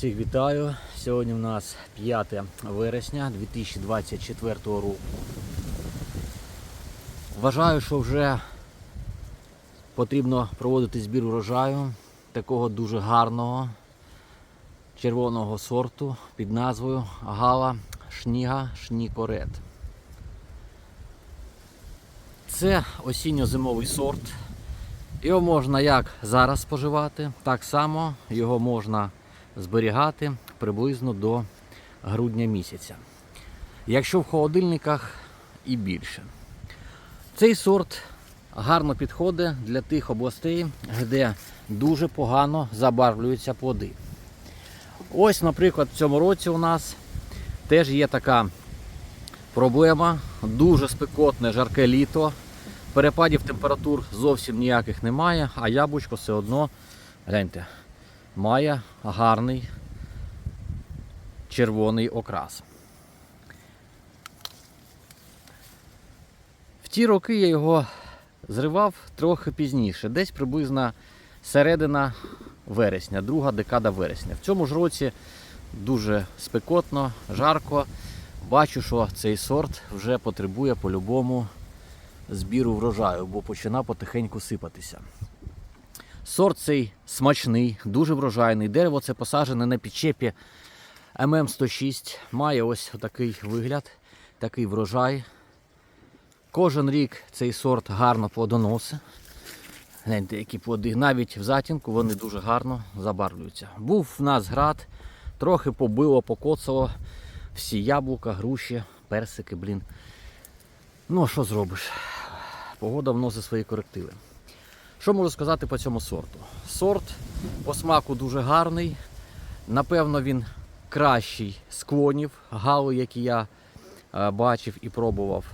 Всіх вітаю. Сьогодні у нас 5 вересня 2024 року. Вважаю, що вже потрібно проводити збір урожаю такого дуже гарного червоного сорту під назвою Гала Шніга Шнікорет. Це осінньо-зимовий сорт. Його можна як зараз споживати, так само його можна зберігати приблизно до грудня місяця. Якщо в холодильниках і більше. Цей сорт гарно підходить для тих областей, де дуже погано забарвлюються плоди. Ось, наприклад, в цьому році у нас теж є така проблема, дуже спекотне жарке літо. Перепадів температур зовсім ніяких немає, а яблучко все одно, гляньте, має гарний червоний окрас. В ті роки я його зривав трохи пізніше, десь приблизно середина вересня, друга декада вересня. В цьому ж році дуже спекотно, жарко. Бачу, що цей сорт вже потребує по-любому збіру врожаю, бо почина потихеньку сипатися. Сорт цей смачний, дуже врожайний. Дерево це посаджене на підчепі ММ106. Має ось такий вигляд, такий врожай. Кожен рік цей сорт гарно плодоносить. Гляньте, які плоди. Навіть в затінку вони дуже гарно забарвлюються. Був в нас град, трохи побило, покоцало всі яблука, груші, персики, блін. Ну, а що зробиш? Погода вносить свої корективи. Що можу сказати по цьому сорту? Сорт по смаку дуже гарний. Напевно, він кращий з клонів, гали, які я е, бачив і пробував.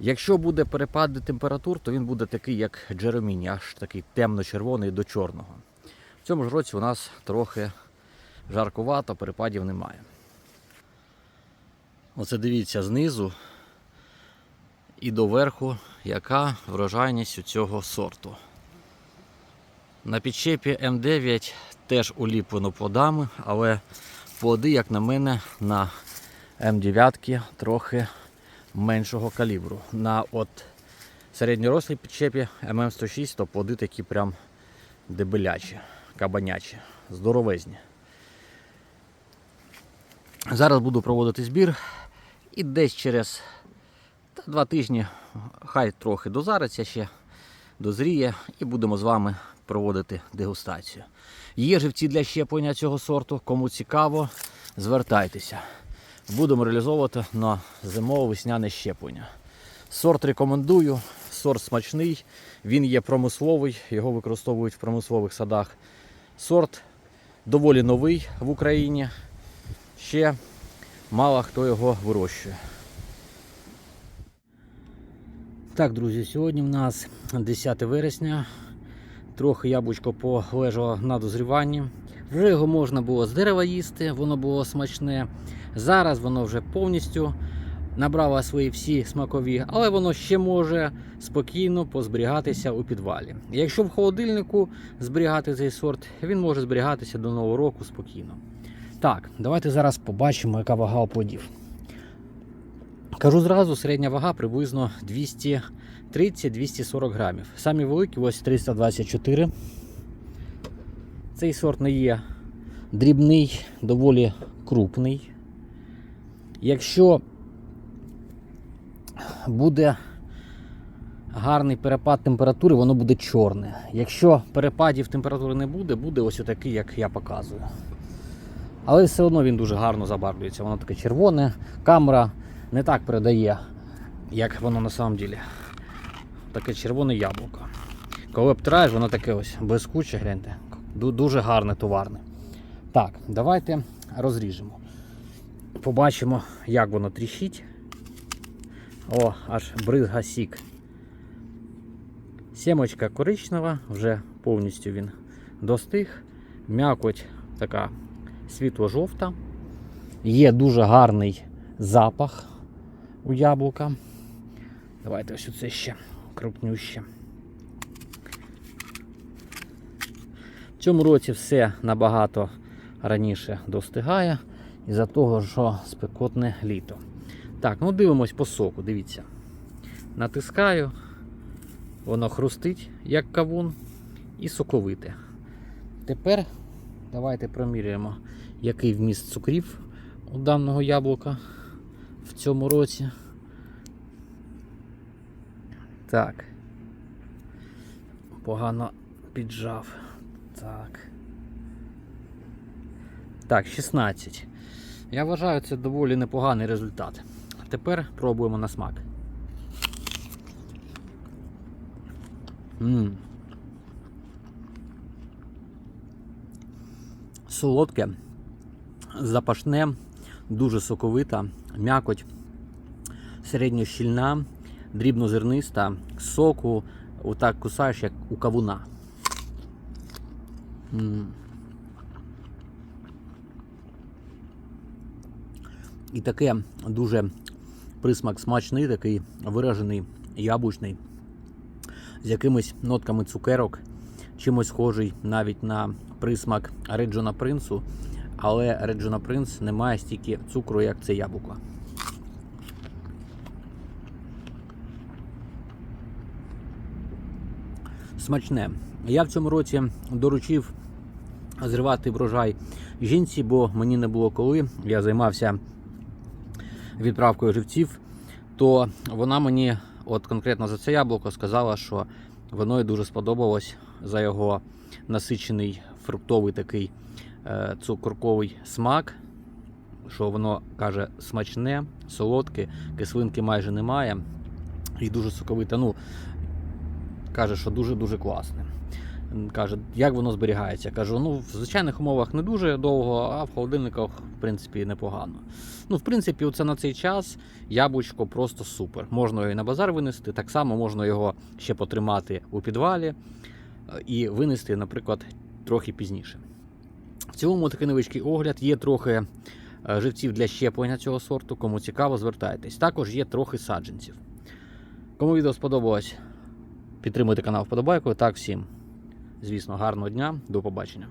Якщо буде перепади температур, то він буде такий, як Джероміні, аж такий темно-червоний до чорного. В цьому ж році у нас трохи жаркувато, перепадів немає. Оце дивіться знизу і доверху, яка врожайність у цього сорту. На підчепі М9 теж уліплено плодами, але плоди, як на мене, на М9 трохи меншого калібру. На от середньорослій підчепі ММ106, то плоди такі прям дебелячі, кабанячі, здоровезні. Зараз буду проводити збір і десь через два тижні, хай трохи дозариться ще, дозріє, і будемо з вами проводити дегустацію. Є живці для щеплення цього сорту, кому цікаво, звертайтеся. Будемо реалізовувати на зимово-весняне щеплення. Сорт рекомендую, сорт смачний, він є промисловий, його використовують в промислових садах. Сорт доволі новий в Україні. Ще мало хто його вирощує. Так, друзі, сьогодні в нас 10 вересня. Трохи яблучко полежало на дозріванні. Вже його можна було з дерева їсти, воно було смачне. Зараз воно вже повністю набрало свої всі смакові, але воно ще може спокійно позберігатися у підвалі. Якщо в холодильнику зберігати цей сорт, він може зберігатися до нового року спокійно. Так, давайте зараз побачимо, яка вага плодів. Кажу зразу, середня вага приблизно 230-240 грамів. Самі великі ось 324. Цей сорт не є дрібний, доволі крупний. Якщо буде гарний перепад температури, воно буде чорне. Якщо перепадів температури не буде, буде ось отакий, як я показую. Але все одно він дуже гарно забарвлюється. Воно таке червоне. Камера не так передає, як воно на самом ділі. Таке червоне яблуко. Коли обтираєш, воно таке ось блискуче, гляньте. Дуже гарне товарне. Так, давайте розріжемо. Побачимо, як воно тріщить. О, аж бризга сік. Сімочка коричнева, вже повністю він достиг. М'якоть така світло-жовта. Є дуже гарний запах у яблука. Давайте ось оце ще крупнюще. В цьому році все набагато раніше достигає із-за того, що спекотне літо. Так, ну дивимось по соку, дивіться. Натискаю, воно хрустить, як кавун, і соковите. Тепер давайте проміряємо, який вміст цукрів у даного яблука в цьому році. Так. Погано піджав. Так. Так, 16. Я вважаю, це доволі непоганий результат. Тепер пробуємо на смак. М. Солодке, запашне, дуже соковита, м'якоть, середньощільна, дрібнозерниста, соку, отак кусаєш, як у кавуна. І таке дуже присмак смачний, такий виражений, яблучний, з якимись нотками цукерок, чимось схожий навіть на присмак Реджона Принцу, але Реджона Принц не має стільки цукру, як це яблуко. Смачне. Я в цьому році доручив зривати врожай жінці, бо мені не було коли. Я займався відправкою живців, то вона мені, от конкретно за це яблуко, сказала, що воно їй дуже сподобалось за його насичений фруктовий такий е, цукорковий смак. Що воно каже смачне, солодке, кислинки майже немає і дуже соковите. Ну, каже, що дуже-дуже класне. Каже, як воно зберігається. Кажу, ну в звичайних умовах не дуже довго, а в холодильниках, в принципі, непогано. Ну, в принципі, оце на цей час яблучко просто супер. Можна його і на базар винести, так само можна його ще потримати у підвалі е, і винести, наприклад, трохи пізніше. В цілому такий невеличкий огляд. Є трохи е, живців для щеплення цього сорту. Кому цікаво, звертайтесь. Також є трохи саджанців. Кому відео сподобалось, підтримуйте канал вподобайкою. Так, всім, звісно, гарного дня, до побачення.